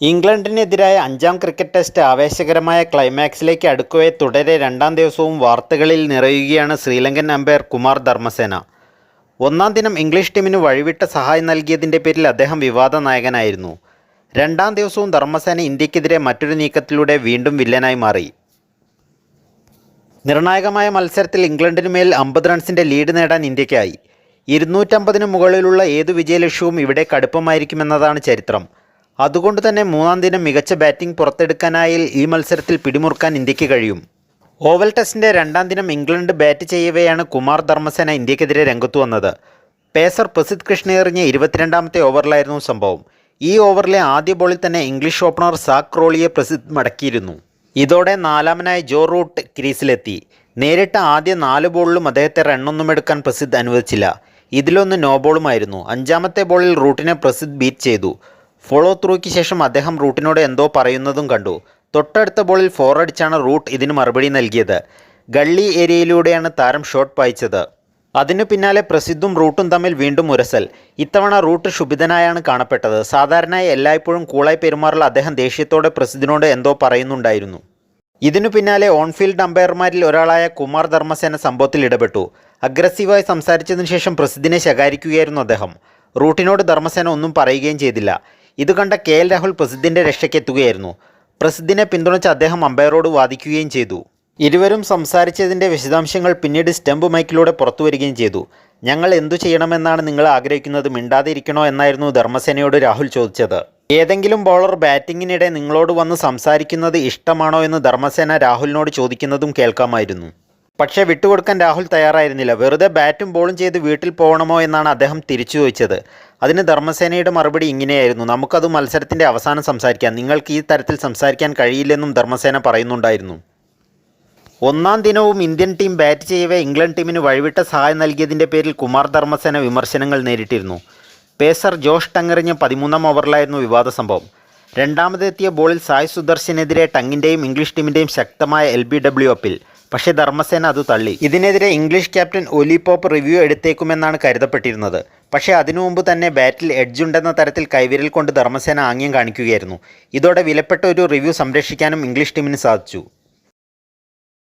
ഇംഗ്ലണ്ടിനെതിരായ അഞ്ചാം cricket test ആവേശകരമായ ക്ലൈമാക്സിലേക്ക് അടുക്കവേ തുടരെ രണ്ടാം ദിവസവും വാർത്തകളിൽ നിറയുകയാണ് ശ്രീലങ്കൻ അമ്പയർ കുമാർ ധർമ്മസേന. ഒന്നാം ദിനം ഇംഗ്ലീഷ് ടീമിന് വഴിവിട്ട സഹായം നൽകിയതിന്റെ പേരിൽ അദ്ദേഹം വിവാദ നായകനായിരുന്നു. രണ്ടാം ദിവസവും ധർമ്മസേന ഇന്ത്യക്കെതിരെ മറ്റൊരു നീക്കത്തിലൂടെ വീണ്ടും വില്ലനായി മാറി. നിർണായകമായ മത്സരത്തിൽ ഇംഗ്ലണ്ടിന് മേൽ അമ്പത് റൺസിന്റെ ലീഡ് നേടാൻ ഇന്ത്യക്കായി. ഇരുന്നൂറ്റമ്പതിന് മുകളിലുള്ള ഏതു വിജയലക്ഷ്യവും ഇവിടെ കടുപ്പമായിരിക്കുമെന്നതാണ് ചരിത്രം. അതുകൊണ്ട് തന്നെ മൂന്നാം ദിനം മികച്ച ബാറ്റിംഗ് പുറത്തെടുക്കാനായാൽ ഈ മത്സരത്തിൽ പിടിമുറുക്കാൻ ഇന്ത്യയ്ക്ക് കഴിയും. ഓവൽ ടെസ്റ്റിന്റെ രണ്ടാം ദിനം ഇംഗ്ലണ്ട് ബാറ്റ് ചെയ്യവെയാണ് കുമാർ ധർമ്മസേന ഇന്ത്യക്കെതിരെ രംഗത്തു വന്നത്. പേസർ പ്രസിദ് കൃഷ്ണ എറിഞ്ഞ ഇരുപത്തിരണ്ടാമത്തെ ഓവറിലായിരുന്നു സംഭവം. ഈ ഓവറിലെ ആദ്യ ബോളിൽ തന്നെ ഇംഗ്ലീഷ് ഓപ്പണർ സാക് റോളിയെ പ്രസിദ്ധ് മടക്കിയിരുന്നു. ഇതോടെ നാലാമനായ ജോ റൂട്ട് ക്രീസിലെത്തി. നേരിട്ട ആദ്യ നാല് ബോളിലും അദ്ദേഹത്തെ റണ്ണൊന്നും എടുക്കാൻ പ്രസിദ്ധ് അനുവദിച്ചില്ല. ഇതിലൊന്ന് നോ ബോളുമായിരുന്നു. അഞ്ചാമത്തെ ബോളിൽ റൂട്ടിനെ പ്രസിദ്ധ് ബീറ്റ് ചെയ്തു. ഫോളോ ത്രൂയ്ക്ക് ശേഷം അദ്ദേഹം റൂട്ടിനോട് എന്തോ പറയുന്നതും കണ്ടു. തൊട്ടടുത്ത ബോളിൽ ഫോർ അടിച്ചാണ് റൂട്ട് ഇതിന് മറുപടി നൽകിയത്. ഗള്ളി ഏരിയയിലൂടെയാണ് താരം ഷോട്ട് പായിച്ചത്. അതിനു പിന്നാലെ പ്രസിദ്ധും റൂട്ടും തമ്മിൽ വീണ്ടും ഉരസൽ. ഇത്തവണ റൂട്ട് ശുഭിതനായാണ് കാണപ്പെട്ടത്. സാധാരണയായി എല്ലായ്പ്പോഴും കൂളായി പെരുമാറുള്ള അദ്ദേഹം ദേഷ്യത്തോടെ പ്രസിദ്ധിനോട് എന്തോ പറയുന്നുണ്ടായിരുന്നു. ഇതിനു പിന്നാലെ ഓൺഫീൽഡ് അമ്പയർമാരിൽ ഒരാളായ കുമാർ ധർമ്മസേന സംഭവത്തിൽ ഇടപെട്ടു. അഗ്രസീവായി സംസാരിച്ചതിനു ശേഷം പ്രസിദ്ധിനെ ശകാരിക്കുകയായിരുന്നു അദ്ദേഹം. റൂട്ടിനോട് ധർമ്മസേന ഒന്നും പറയുകയും ചെയ്തില്ല. ഇത് കണ്ട കെ എൽ രാഹുൽ പ്രസിദ്ധിന്റെ രക്ഷയ്ക്കെത്തുകയായിരുന്നു പ്രസിദ്ധിനെ പിന്തുണച്ച് അദ്ദേഹം അമ്പയറോട് വാദിക്കുകയും ചെയ്തു. ഇരുവരും സംസാരിച്ചതിന്റെ വിശദാംശങ്ങൾ പിന്നീട് സ്റ്റെമ്പ് മൈക്കിലൂടെ പുറത്തു വരികയും ചെയ്തു. ഞങ്ങൾ എന്തു ചെയ്യണമെന്നാണ് നിങ്ങൾ ആഗ്രഹിക്കുന്നത്? മിണ്ടാതിരിക്കണോ എന്നായിരുന്നു ധർമ്മസേനയോട് രാഹുൽ ചോദിച്ചത്. ഏതെങ്കിലും ബോളർ ബാറ്റിങ്ങിനിടെ നിങ്ങളോട് വന്ന് സംസാരിക്കുന്നത് ഇഷ്ടമാണോ? എന്ന് ധർമ്മസേന രാഹുലിനോട് ചോദിക്കുന്നതും കേൾക്കാമായിരുന്നു. പക്ഷേ വിട്ടുകൊടുക്കാൻ രാഹുൽ തയ്യാറായിരുന്നില്ല. വെറുതെ ബാറ്റും ബോളും ചെയ്ത് വീട്ടിൽ പോകണമോ എന്നാണ് അദ്ദേഹം തിരിച്ചു ചോദിച്ചത്. അതിന് ധർമ്മസേനയുടെ മറുപടി ഇങ്ങനെയായിരുന്നു. നമുക്കത് മത്സരത്തിന്റെ അവസാനം സംസാരിക്കാം. നിങ്ങൾക്ക് ഈ തരത്തിൽ സംസാരിക്കാൻ കഴിയില്ലെന്നും ധർമ്മസേന പറയുന്നുണ്ടായിരുന്നു. ഒന്നാം ദിനവും ഇന്ത്യൻ ടീം ബാറ്റ് ചെയ്യവേ ഇംഗ്ലണ്ട് ടീമിന് വഴിവിട്ട സഹായം നൽകിയതിന്റെ പേരിൽ കുമാർ ധർമ്മസേന വിമർശനങ്ങൾ നേരിട്ടിരുന്നു. പേസർ ജോഷ് ടങ്ങെറിഞ്ഞ പതിമൂന്നാം ഓവറിലായിരുന്നു വിവാദ സംഭവം. രണ്ടാമതെത്തിയ ബോളിൽ സായ് സുദർശനെതിരെ ടങ്ങിന്റെയും ഇംഗ്ലീഷ് ടീമിന്റെയും ശക്തമായ എൽ ബി ഡബ്ല്യു അപ്പിൽ. പക്ഷേ ധർമ്മസേന അത് തള്ളി. ഇതിനെതിരെ English captain Ollie Pope review എടുത്തേക്കുമെന്നാണ് കരുതപ്പെട്ടിരുന്നത്. പക്ഷേ അതിനു മുമ്പ് തന്നെ ബാറ്റിൽ എഡ്ജ് ഉണ്ടെന്ന തരത്തിൽ കൈവിരൽ കൊണ്ട് ധർമ്മസേന ആംഗ്യം കാണിക്കുകയായിരുന്നു. ഇതോടെ വിലപ്പെട്ട ഒരു റിവ്യൂ സംരക്ഷിക്കാനും ഇംഗ്ലീഷ് ടീമിന് സാധിച്ചു.